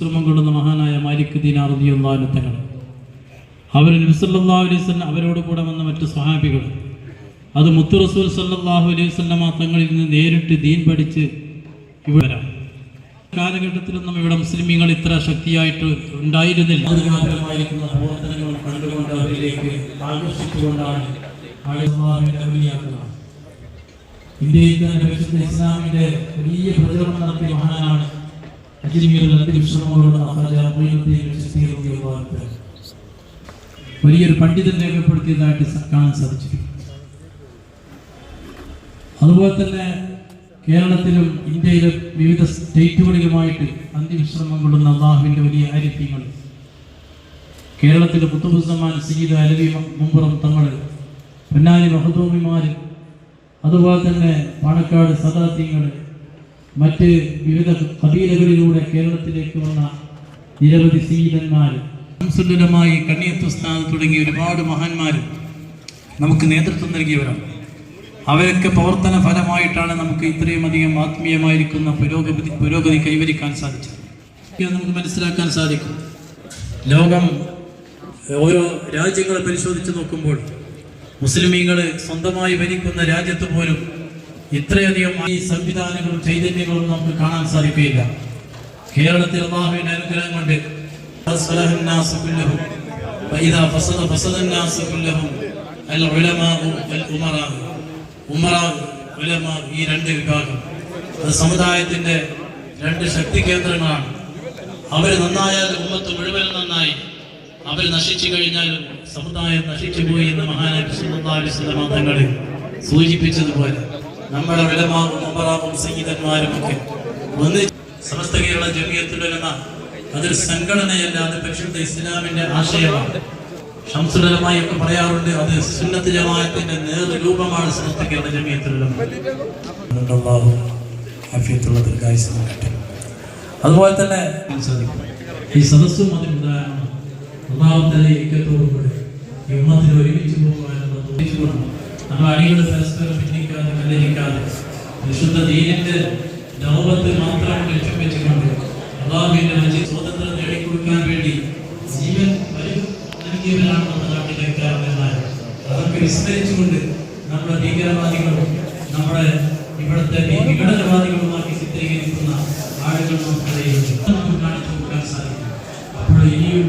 ശ്രമം കൊള്ളുന്ന മഹാനായ മാലിക് ദീനാർ റളിയല്ലാഹു തങ്ങൾ അവർ നബി സല്ലല്ലാഹു അലൈഹി അവരോട് കൂടെ വന്ന മറ്റു സ്വഹാബികൾ. അത് മുത്തു റസൂൽ സല്ലാഹു അലൈഹി വസല്ലമ തങ്ങളിൽ നിന്ന് നേരിട്ട് ദീൻ പഠിച്ച് ഇവിടെ വരാം. കാലഘട്ടത്തിലൊന്നും ഇവിടെ മുസ്ലിമീങ്ങൾ ഇത്ര ശക്തിയായിട്ട് ഉണ്ടായിരുന്നില്ല. പ്രവർത്തനങ്ങൾ കണ്ടുകൊണ്ട് അവരിലേക്ക് ഇന്ത്യയിൽ തന്നെ ഇസ്ലാമിന്റെ വലിയ പ്രചരണം നടത്തിയ മഹാനാണ് വലിയൊരു പണ്ഡിതൻ രേഖപ്പെടുത്തിയതായിട്ട് കാണാൻ സാധിച്ചിട്ടുണ്ട് അതുപോലെ തന്നെ കേരളത്തിലും ഇന്ത്യയിലും വിവിധ സ്റ്റേറ്റുകളിലുമായിട്ട് അന്ത്യവിശ്രമം കൊള്ളുന്ന അള്ളാഹുവിന്റെ വലിയ ആരിഫ്യങ്ങൾ. കേരളത്തിലെ പുത്തുബുസമാൻ സീത അലവി മുമ്പുറം തങ്ങൾ പൊന്നാനി മഹദൂമിമാർ അതുപോലെ തന്നെ പാണക്കാട് സദാത്യങ്ങൾ മറ്റ് വിവിധ കബീലകളിലൂടെ കേരളത്തിലേക്ക് വന്ന നിരവധി സീതന്മാർ കണ്ണിയത്വ കണ്ണിയത്തുസ്ഥാനം തുടങ്ങിയ ഒരുപാട് മഹാന്മാർ നമുക്ക് നേതൃത്വം നൽകിയവരാണ്. അവരൊക്കെ പ്രവർത്തന ഫലമായിട്ടാണ് നമുക്ക് ഇത്രയും അധികം ആത്മീയമായിരിക്കുന്ന പുരോഗതി പുരോഗതി കൈവരിക്കാൻ സാധിച്ചത്. ഇത് നമുക്ക് മനസ്സിലാക്കാൻ സാധിക്കും. ലോകം ഓരോ രാജ്യങ്ങളെ പരിശോധിച്ച് നോക്കുമ്പോൾ മുസ്ലിമീങ്ങൾ സ്വന്തമായി ഭരിക്കുന്ന രാജ്യത്ത് പോലും ഇത്രയധികം ഈ സംവിധാനങ്ങളും ചൈതന്യങ്ങളും നമുക്ക് കാണാൻ സാധിക്കുകയില്ല. കേരളത്തിൽ അള്ളാഹുവിന്റെ അനുഗ്രഹം കൊണ്ട് ഈ രണ്ട് വിഭാഗം. അത് സമുദായത്തിന്റെ രണ്ട് ശക്തി കേന്ദ്രങ്ങളാണ്. അവർ നന്നായാൽ ഉമ്മത്ത് മുഴുവൻ നന്നായി. അവർ നശിച്ചു കഴിഞ്ഞാൽ സമുദായം നശിച്ചു പോയി എന്ന് മഹാനായ തങ്ങൾ സൂചിപ്പിച്ചതുപോലെ. നമ്മുടെ വിലമാവും ഉമറാവും സംഗീതന്മാരും ഒക്കെ ഒന്ന് സമസ്ത കേരള ജമിയത്തുലമ അതൊരു സംഘടനയല്ല അത് പക്ഷേ ഇസ്ലാമിന്റെ ആശയമാണ്. ശംസുലമായി ഒക്കെ പറയാറുണ്ട് അത് സുന്നത്ത് ജമാഅത്തിന്റെ നേതൃരൂപമാണ് സമസ്ത കേരള നൽകട്ടെ. അതുപോലെ തന്നെ ഈ സദസ്സും അതിന് ഉദാഹരണം അള്ളാഹുത്തല ഐക്യത്തോടുകൂടി ഈ ഉമ്മത്തിന് ഒരുമിച്ച് പോകുവാനുള്ള നമ്മൾ അണികൾ പരസ്പരം കല്ലരിക്കാതെ വിശുദ്ധ ദീനിന്റെ ലോകത്ത് മാത്രം ലക്ഷ്യം വെച്ചുകൊണ്ട് അള്ളാഹുവിന്റെ മജീദ് സ്വാതന്ത്ര്യം നേടിക്കൊടുക്കാൻ വേണ്ടി ജീവൻ വരും നൽകിയവരാണ് നമ്മുടെ നാട്ടിലെ കേരളന്മാർ അതൊക്കെ വിസ്മരിച്ചുകൊണ്ട് നമ്മുടെ ഭീകരവാദികളും നമ്മുടെ ഇവിടുത്തെ വിഘടനവാദികളുമാക്കി ചിത്രീകരിക്കുന്ന ആളുകൾ നമുക്ക് കാണിച്ചു കൊടുക്കാൻ സാധിക്കും. അപ്പോൾ ഇനിയും